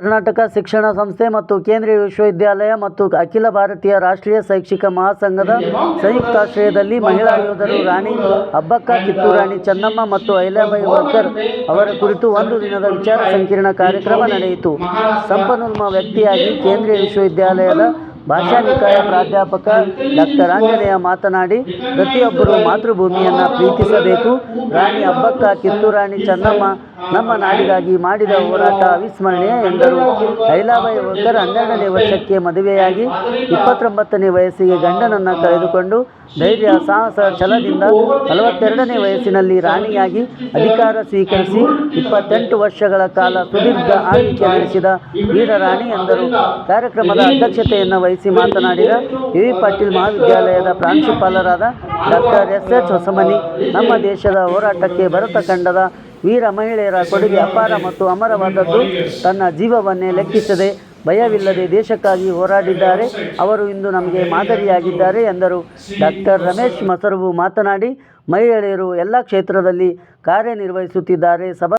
ಕರ್ನಾಟಕ ಶಿಕ್ಷಣ ಸಂಸ್ಥೆ ಮತ್ತು ಕೇಂದ್ರೀಯ ವಿಶ್ವವಿದ್ಯಾಲಯ ಮತ್ತು ಅಖಿಲ ಭಾರತೀಯ ರಾಷ್ಟ್ರೀಯ ಶೈಕ್ಷಿಕ ಮಹಾಸಂಘದ ಸಂಯುಕ್ತಾಶ್ರಯದಲ್ಲಿ ಮಹಿಳಾ ಯೋಧರು ರಾಣಿ ಅಬ್ಬಕ್ಕ ಕಿತ್ತೂರಾಣಿ ಚೆನ್ನಮ್ಮ ಮತ್ತು ಅಹಿಲ್ಯಾಬಾಯಿ ವರ್ಕರ್ ಅವರ ಕುರಿತು ಒಂದು ದಿನದ ವಿಚಾರ ಸಂಕಿರಣ ಕಾರ್ಯಕ್ರಮ ನಡೆಯಿತು. ಸಂಪನ್ಮೂಲ ವ್ಯಕ್ತಿಯಾಗಿ ಕೇಂದ್ರೀಯ ವಿಶ್ವವಿದ್ಯಾಲಯದ ಭಾಷಾ ನಿಕಾಯ ಪ್ರಾಧ್ಯಾಪಕ ಡಾಕ್ಟರ್ ಆಂಜನೇಯ ಮಾತನಾಡಿ, ಪ್ರತಿಯೊಬ್ಬರು ಮಾತೃಭೂಮಿಯನ್ನು ಪ್ರೀತಿಸಬೇಕು. ರಾಣಿ ಅಬ್ಬಕ್ಕ ಕಿತ್ತೂರಾಣಿ ಚೆನ್ನಮ್ಮ ನಮ್ಮ ನಾಡಿಗಾಗಿ ಮಾಡಿದ ಹೋರಾಟ ಅವಿಸ್ಮರಣೀಯ ಎಂದರು. ಲೈಲಾಬಾಯಿ ಹೋಳ್ಕರ್ ಹನ್ನೆರಡನೇ ವರ್ಷಕ್ಕೆ ಮದುವೆಯಾಗಿ ಇಪ್ಪತ್ತೊಂಬತ್ತನೇ ವಯಸ್ಸಿಗೆ ಗಂಡನನ್ನು ಕಳೆದುಕೊಂಡು ಧೈರ್ಯ, ಸಾಹಸ, ಛಲದಿಂದ ನಲವತ್ತೆರಡನೇ ವಯಸ್ಸಿನಲ್ಲಿ ರಾಣಿಯಾಗಿ ಅಧಿಕಾರ ಸ್ವೀಕರಿಸಿ ಇಪ್ಪತ್ತೆಂಟು ವರ್ಷಗಳ ಕಾಲ ಸುದೀರ್ಘ ಆಳ್ವಿಕೆ ನಡೆಸಿದ ವೀರ ರಾಣಿ ಎಂದರು. ಕಾರ್ಯಕ್ರಮದ ಅಧ್ಯಕ್ಷತೆಯನ್ನು ವಹಿಸಿ ಮಾತನಾಡಿದ ಇವಿ ಪಾಟೀಲ್ ಮಹಾವಿದ್ಯಾಲಯದ ಪ್ರಾಂಶುಪಾಲರಾದ ಡಾಕ್ಟರ್ ಎಸ್ ಎಚ್ ಹೊಸಮನಿ, ನಮ್ಮ ದೇಶದ ಹೋರಾಟಕ್ಕೆ ಭರತ ಖಂಡದ ವೀರ ಮಹಿಳೆಯರ ಕೊಡುಗೆ ಅಪಾರ ಮತ್ತು ಅಮರವಾದದ್ದು ತನ್ನ ಜೀವವನ್ನೇ ಲೆಕ್ಕಿಸದೆ ಭಯವಿಲ್ಲದೆ ದೇಶಕ್ಕಾಗಿ ಹೋರಾಡಿದ್ದಾರೆ. ಅವರು ಇಂದು ನಮಗೆ ಮಾದರಿಯಾಗಿದ್ದಾರೆ ಎಂದರು. ಡಾಕ್ಟರ್ ರಮೇಶ್ ಮಸರಬು ಮಾತನಾಡಿ, ಮಹಿಳೆಯರು ಎಲ್ಲ ಕ್ಷೇತ್ರದಲ್ಲಿ ಕಾರ್ಯನಿರ್ವಹಿಸುತ್ತಿದ್ದಾರೆ. ಸಭಾ